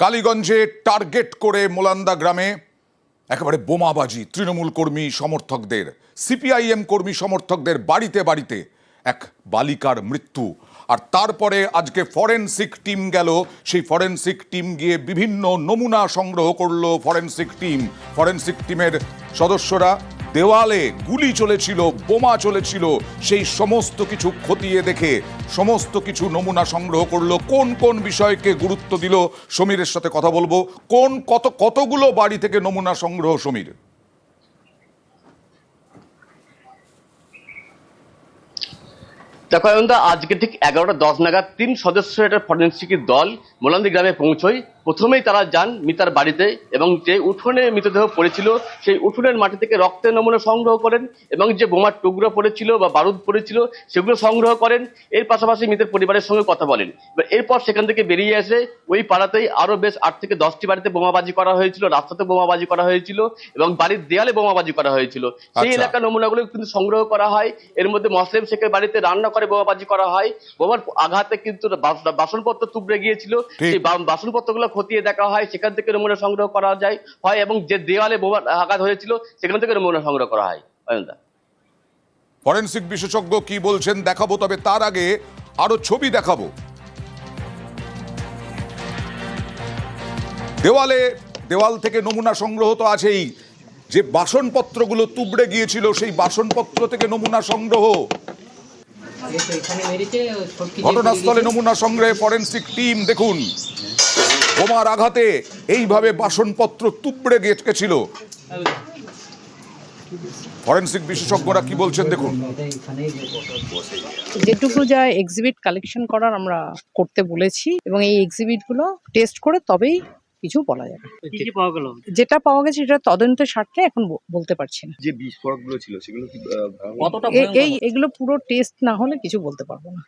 কালীগঞ্জে target করে মোলান্দা গ্রামে একেবারে বোমাবাজি, তৃণমূল কর্মী সমর্থকদের, সিপিআইএম কর্মী সমর্থকদের বাড়িতে বাড়িতে এক বালিকার মৃত্যু। আর তারপরে আজকে ফরেনসিক টিম গেল, সেই ফরেনসিক টিম গিয়ে বিভিন্ন নমুনা সংগ্রহ করল ফরেনসিক টিম। ফরেনসিক টিমের সদস্যরা দেওয়ালে গুলি চলেছিল, বোমা চলেছিল, সেই সমস্ত কিছু খতিয়ে দেখে, সমস্ত কিছু নমুনা সংগ্রহ করল, কোন কোন বিষয়কে গুরুত্ব দিল সমীরের সাথে কথা বলব, কোন কত, কতগুলো বাড়ি থেকে নমুনা সংগ্রহ সমীর? দেখো আজকে ঠিক এগারোটা দশ নাগাদ তিন সদস্য একটা ফরেন্সিক দল মোলান্দি গ্রামে পৌঁছয়। প্রথমেই তারা যান মিতার বাড়িতে এবং যে উঠোনে মৃতদেহ পড়েছিল সেই উঠোনের মাটি থেকে রক্তের নমুনা সংগ্রহ করেন এবং যে বোমার টুকরো পড়েছিল বা বারুদ পড়েছিল সেগুলো সংগ্রহ করেন। এর পাশাপাশি মৃতের পরিবারের সঙ্গে কথা বলেন। এরপর সেখান থেকে বেরিয়ে এসে ওই পাড়াতেই আরও বেশ আট থেকে দশটি বাড়িতে বোমাবাজি করা হয়েছিল রাস্তাতে বোমাবাজি করা হয়েছিল এবং বাড়ির দেয়ালে বোমাবাজি করা হয়েছিল। সেই আচ্ছা। এলাকার নমুনাগুলো কিন্তু সংগ্রহ করা হয়। এর মধ্যে মসলিম শেখের বাড়িতে রান্না করে বোমাবাজি করা হয়। বোমার আঘাতে কিন্তু বাস- বাসনপত্র তুবড়ে গিয়েছিল। সেই বাসনপত্রগুলো খতিয়ে দেখা হয় সেখান থেকে নমুনা সংগ্রহ করা যায় হয় এবং যে দেওয়ালে বোমার আঘাত হয়েছিল সেখান থেকে নমুনা সংগ্রহ করা হয়। অয়নদা। ফরেনসিক বিশেষজ্ঞ কি বলছেন দেখাবো তবে তার আগে আরও ছবি দেখাবো। দেওয়ালে দেওয়াল থেকে নমুনা সংগ্রহ তো আছেই। যে বাসনপত্রগুলো তুবড়ে গিয়েছিল সেই বাসনপত্র থেকে নমুনা সংগ্রহ। ঘটনাস্থলে নমুনা সংগ্রহে ফরেন্সিক টিম দেখুন। বোমার আঘাতে এইভাবে বাসনপত্র তুবড়ে গেছিল ফরেনসিক বিশেষজ্ঞরা কি বলছেন দেখুন। যেটুকু যা এক্সিবিট কালেকশন করার আমরা করতে বলেছি এবং এই এক্সিবিটগুলো টেস্ট করে তবেই কিছু বলা যাবে। যেটা পাওয়া গেছে সেটা তদন্তের স্বার্থে এখন বলতে পারছি না। যে বিস্ফোরকগুলো ছিল সেগুলো এই এগুলো পুরো টেস্ট না হলে কিছু বলতে পারব না।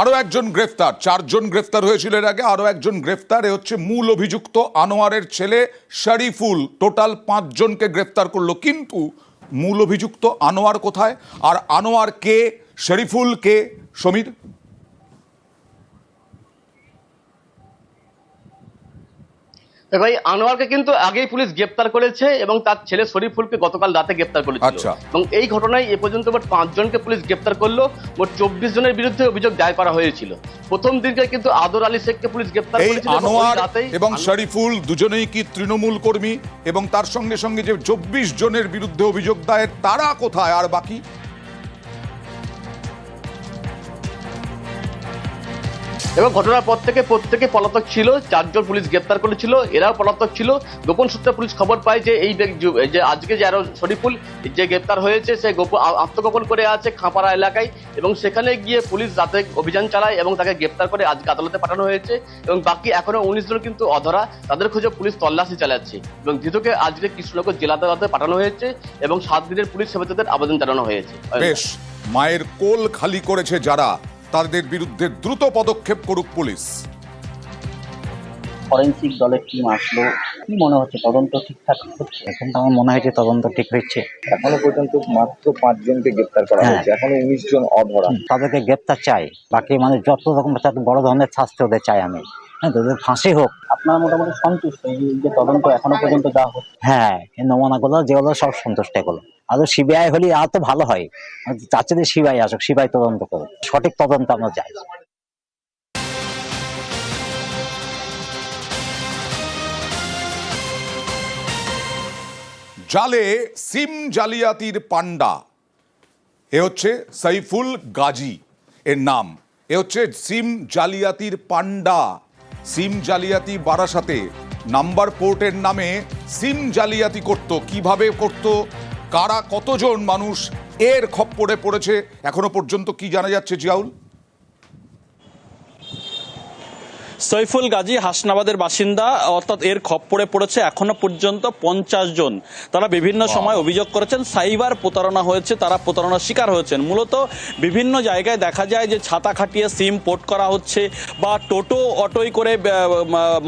আরও একজন গ্রেফতার, চারজন গ্রেফতার হয়েছিল এর আগে আরও একজন গ্রেফতার, এ হচ্ছে মূল অভিযুক্ত আনোয়ারের ছেলে শরীফুল। টোটাল পাঁচজনকে গ্রেফতার করল, কিন্তু মূল অভিযুক্ত আনোয়ার কোথায়? আর আনোয়ার কে? শরীফুল কে? সমীর? ভাই আনোয়ারকে কিন্তু আগেই পুলিশ গ্রেপ্তার করেছে এবং তার ছেলে শরীফুলকে গতকাল রাতে গ্রেপ্তার করেছিল। আচ্ছা। এবং এই ঘটনায় এ পর্যন্ত মোট পাঁচজনকে পুলিশ গ্রেপ্তার করল মোট চব্বিশ জনের বিরুদ্ধে অভিযোগ দায়ের করা হয়েছিল। প্রথম দিনকে কিন্তু আদর আলী শেখকে পুলিশ গ্রেপ্তার করেছিল এবং আনোয়ার এবং শরীফুল দুজনেই কি তৃণমূল কর্মী এবং তার সঙ্গে সঙ্গে যে চব্বিশ জনের বিরুদ্ধে অভিযোগ দায়ের তারা কোথায়? আর বাকি? এবং ঘটনার পর থেকে প্রত্যেকে পলাতক ছিল, চারজন পুলিশ গ্রেপ্তার করেছিল, এরাও পলাতক ছিল। গোপন সূত্রে পুলিশ খবর পায় যে এই যে- আজকে যে আরও শরীফুল যে গ্রেপ্তার হয়েছে, সে গোপন আত্মগোপন করে আছে খাঁপাড়া এলাকায় এবং সেখানে গিয়ে পুলিশ রাতে অভিযান চালায় এবং তাকে গ্রেপ্তার করে আজকে আদালতে পাঠানো হয়েছে এবং বাকি এখনও উনিশ জন কিন্তু অধরা। তাদের খোঁজে পুলিশ তল্লাশি চালাচ্ছে এবং ধৃতকে আজকে কৃষ্ণনগর জেলা আদালতে পাঠানো হয়েছে এবং সাত দিনের পুলিশ হেফাজতের আবেদন জানানো হয়েছে। মায়ের কোল খালি করেছে যারা। তাদের বিরুদ্ধে দ্রুত পদক্ষেপ করুক পুলিশ। ফরেন্সিক দলের টিম আসলো। কি মনে হচ্ছে? তদন্ত ঠিকঠাক হচ্ছে? এখন তো আমার মনে হয় যে তদন্ত ঠিক হচ্ছে এখনও পর্যন্ত মাত্র পাঁচজনকে গ্রেপ্তার করা হ্যাঁ। হয়েছে এখনও উনিশ জন অধরা। তাদেরকে গ্রেপ্তার চাই। বাকি মানে যত রকম বড় ধরনের শাস্তি ওদের চাই আমি। হ্যাঁ তোদের ফাঁসি হোক। আপনার মোটামুটি সন্তুষ্ট এই যে তদন্ত এখনও পর্যন্ত যা হচ্ছে। হ্যাঁ নমুনাগুলো যেগুলো সব সন্তুষ্ট এগুলো। আর সিবিআই হলে আর তো ভালো হয়। চাচ্ছে যে সিবিআই আসুক সিবিআই তদন্ত করুক। সঠিক তদন্ত আমরা চাই। জালে সিম জালিয়াতির পান্ডা। এ হচ্ছে সাইফুল গাজী এর নাম। এ হচ্ছে সিম জালিয়াতির পান্ডা। সিম জালিয়াতি বারাসাতে। নাম্বার পোর্টের নামে সিম জালিয়াতি করত, কীভাবে করত, কারা কতজন মানুষ, এর খপ্পরে পড়েছে, এখনও পর্যন্ত কি জানা যাচ্ছে জিয়াউল? সৈফুল গাজী হাসনাবাদের বাসিন্দা অর্থাৎ এর খপ্পরে পড়েছে এখনও পর্যন্ত পঞ্চাশ জন। তারা বিভিন্ন সময় অভিযোগ করেছেন সাইবার প্রতারণা হয়েছে তারা প্রতারণার শিকার হয়েছেন। মূলত বিভিন্ন জায়গায় দেখা যায় যে ছাতা খাটিয়ে সিম পোর্ট করা হচ্ছে বা টোটো অটোই করে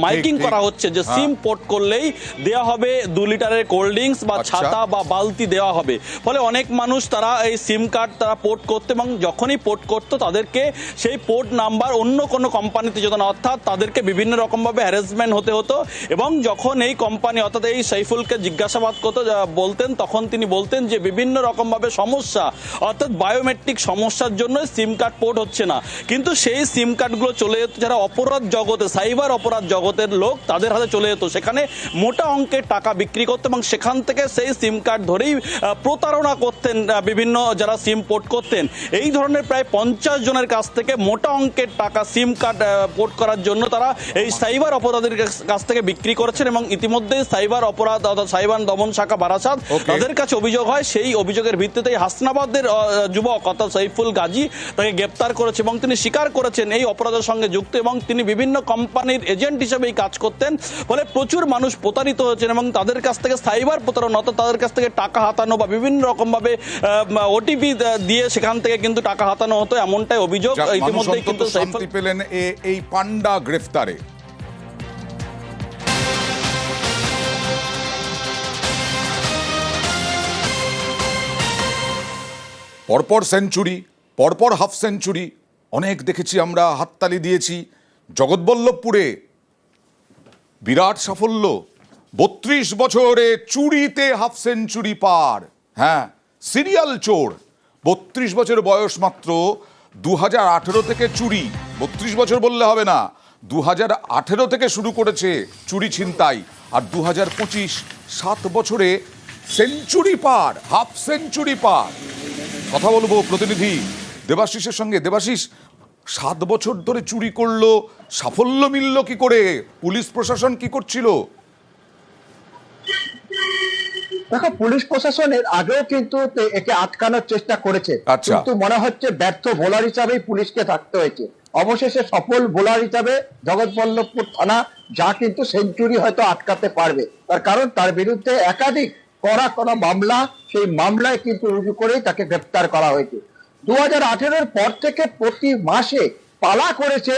মাইকিং করা হচ্ছে যে হ্যাঁ। সিম পোর্ট করলেই দেওয়া হবে দু লিটারের কোল্ড ড্রিঙ্কস বা আচ্ছা। ছাতা বা বালতি দেওয়া হবে। ফলে অনেক মানুষ তারা এই সিম কার্ড তারা পোর্ট করতো এবং যখনই পোর্ট করতো তাদেরকে সেই পোর্ট নাম্বার অন্য কোনো কোম্পানিতে যেত না। অর্থাৎ তাদেরকে বিভিন্ন রকমভাবে হ্যারাসমেন্ট হতে হতো এবং যখন এই কোম্পানি অর্থাৎ এই সাইফুলকে জিজ্ঞাসাবাদ করতো বলতেন, তখন তিনি বলতেন যে বিভিন্ন রকমভাবে সমস্যা, অর্থাৎ বায়োমেট্রিক সমস্যার জন্য সিম কার্ড পোর্ট হচ্ছে না। কিন্তু সেই সিম কার্ডগুলো চলে যেত, যারা অপরাধ জগতে সাইবার অপরাধ জগতের লোক, তাদের হাতে চলে যেত। সেখানে মোটা অঙ্কের টাকা বিক্রি করতো এবং সেখান থেকে সেই সিম কার্ড ধরেই প্রতারণা করতেন বিভিন্ন যারা সিম পোর্ট করতেন। এই ধরনের প্রায় পঞ্চাশ জনের কাছ থেকে মোটা অঙ্কের টাকা সিম কার্ড পোর্ট করার জন্য তারা এই সাইবার অপরাধের কাছ- থেকে বিক্রি করেছেন এবং ইতিমধ্যে সাইবার অপরাধ অর্থাৎ সাইবার দমন শাখা বারাসাত তাদের কাছে অভিযোগ হয়। সেই অভিযোগের ভিত্তিতে হাসনাবাদের যুবক অর্থাৎ সাইফুল গাজী তাকে গ্রেপ্তার করেছে এবং তিনি স্বীকার করেছেন এই অপরাধের সঙ্গে যুক্ত এবং তিনি বিভিন্ন কোম্পানির এজেন্ট হিসেবেই কাজ করতেন। ফলে প্রচুর মানুষ প্রতারিত হয়েছেন এবং তাদের কাছ থেকে সাইবার প্রতারণা অর্থাৎ তাদের কাছ থেকে টাকা হাতানো বা বিভিন্ন রকমভাবে ওটিপি দিয়ে সেখান থেকে কিন্তু টাকা হাতানো হতো এমনটাই অভিযোগ। ইতিমধ্যে কিন্তু পেলেন। এই পান্ডা গ্রেফতারে। পরপর সেঞ্চুরি, পরপর হাফ সেঞ্চুরি, অনেক দেখেছি আমরা, হাততালি দিয়েছি। জগৎবল্লভপুরে বিরাট সাফল্য, বত্রিশ বছরে চুরিতে হাফ সেঞ্চুরি পার। হ্যাঁ সিরিয়াল চোর, বত্রিশ বছর বয়স মাত্র দু হাজার আঠেরো থেকে চুরি। বত্রিশ বছর বললে হবে না দু হাজার আঠেরো থেকে শুরু করেছে চুরি ছিনতাই আর দু হাজার পঁচিশ সাত বছরে সেঞ্চুরি পার হাফ সেঞ্চুরি পার। কথা বলব প্রতিনিধি দেবাশিসের সঙ্গে। দেবাশিস সাত বছর ধরে চুরি করল সাফল্য মিলল কি করে? পুলিশ প্রশাসন কি করছিল? দেখো পুলিশ প্রশাসন এর আগেও কিন্তু একে আটকানোর চেষ্টা করেছে। আচ্ছা। কিন্তু মনে হচ্ছে ব্যর্থ বোলার হিসাবেই পুলিশকে থাকতে হয়েছে। অবশেষে সফল বোলার হিসাবে জগৎবল্লভপুর থানা যা কিন্তু সেঞ্চুরি হয়তো আটকাতে পারবে। তার কারণ তার বিরুদ্ধে একাধিক কড়া কড়া মামলা সেই মামলায় কিন্তু রুজু করেই তাকে গ্রেপ্তার করা হয়েছে। দু হাজার পর থেকে প্রতি মাসে পালা করেছে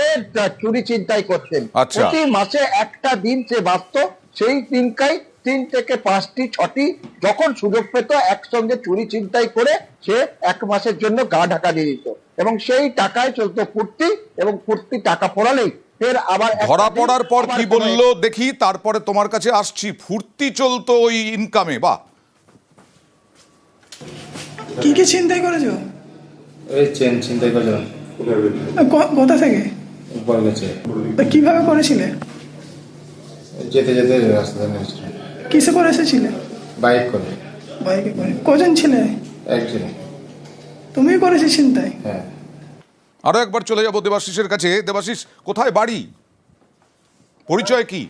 চুরি চিন্তাই করতেন আচ্ছা। প্রতি মাসে একটা দিন সে বাঁচত সেই দিনকাই তিন থেকে পাঁচটি ছটি যখন সুযোগ পেত একসঙ্গে চুরি চিন্তাই করে সে এক মাসের জন্য গা ঢাকা দিয়ে দিত। এবং সেই টাকায় চলতো ফুর্তি এবং ফুর্তি টাকা পড়ালেই ফের আবার ধরা পড়ার পর কি বলল দেখি তারপরে তোমার কাছে আসছি। ফুর্তি চলতো ওই ইনকামে বা। কি কি চিন্তাই করেছ? এই চেন চিন্তাই করলাম। কোথা থেকে? পরে গেছে। কীভাবে করেছিলে? যেতে যেতে নেমেছিলাম কিসে করে এসেছিলে? বাইক করে। বাইকে করে। কজন ছিলে? একজন। তুমি করেছি চিন্তাই হ্যাঁ। আরও একবার চলে যাব দেবাশিসের কাছে। দেবাশিস কোথায় বাড়ি? পরিচয় কি?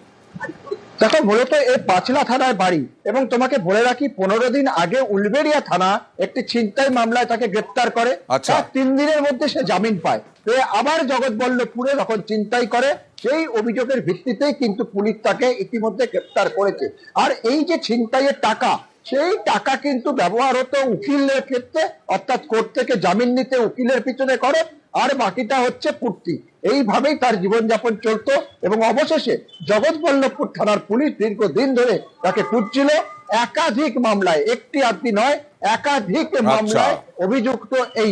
দেখো মূলত এই পাঁচলা থানায় বাড়ি এবং তোমাকে বলে রাখি পনেরো দিন আগে উলবেড়িয়া থানা একটি ছিনতাই মামলায় তাকে গ্রেপ্তার করে। আচ্ছা। তার তিন দিনের মধ্যে সে জামিন পায়। তো আবার জগৎবল্লভপুরে যখন চিন্তাই করে সেই অভিযোগের ভিত্তিতেই কিন্তু পুলিশ তাকে ইতিমধ্যে গ্রেপ্তার করেছে। আর এই যে ছিনতাইয়ের টাকা সেই টাকা কিন্তু ব্যবহার হতো উকিলের ক্ষেত্রে অর্থাৎ কোর্ট থেকে জামিন নিতে উকিলের পিছনে করে আর বাকিটা হচ্ছে পূর্তি। এইভাবেই তার জীবনযাপন চলতো এবং অবশেষে জগৎবল্লভপুর থানার পুলিশ দীর্ঘদিন ধরে তাকে খুঁজছিল। একাধিক মামলায় একটি আধটি নয় একাধিক মামলায় অভিযুক্ত এই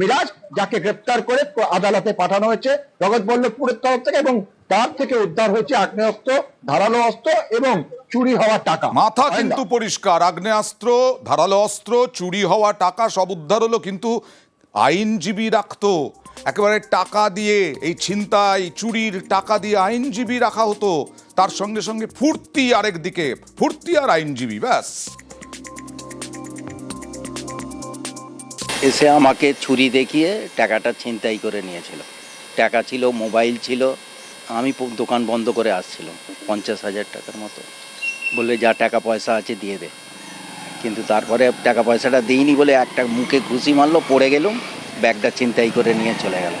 মিরাজ যাকে গ্রেপ্তার করে আদালতে পাঠানো হয়েছে জগৎবল্লভপুরের তরফ থেকে এবং তার থেকে উদ্ধার হয়েছে আগ্নেয়াস্ত্র ধারালো অস্ত্র এবং চুরি হওয়া টাকা। মাথা কিন্তু পরিষ্কার আগ্নেয়াস্ত্র ধারালো অস্ত্র চুরি হওয়া টাকা সব উদ্ধার হলো কিন্তু আইনজীবী রাখতো। একেবারে টাকা দিয়ে, এই ছিনতাই, চুরির টাকা দিয়ে আইনজীবী রাখা হতো। তার সঙ্গে সঙ্গে ফুর্তি আরেক দিকে, ফুর্তি আর আইনজীবী, ব্যাস। এসে আমাকে ছুরি দেখিয়ে টাকাটা ছিনতাই করে নিয়েছিল। টাকা ছিল, মোবাইল ছিল, আমি দোকান বন্ধ করে আসছিলাম, পঞ্চাশ হাজার টাকার মতো। বললে, যা টাকা, পয়সা আছে, দিয়ে দে। কিন্তু তারপরে টাকা পয়সাটা দিইনি বলে একটা মুখে ঘুষি মারলো, পড়ে গেলুম ব্যাগটা ছিনতাই করে নিয়ে চলে গেল।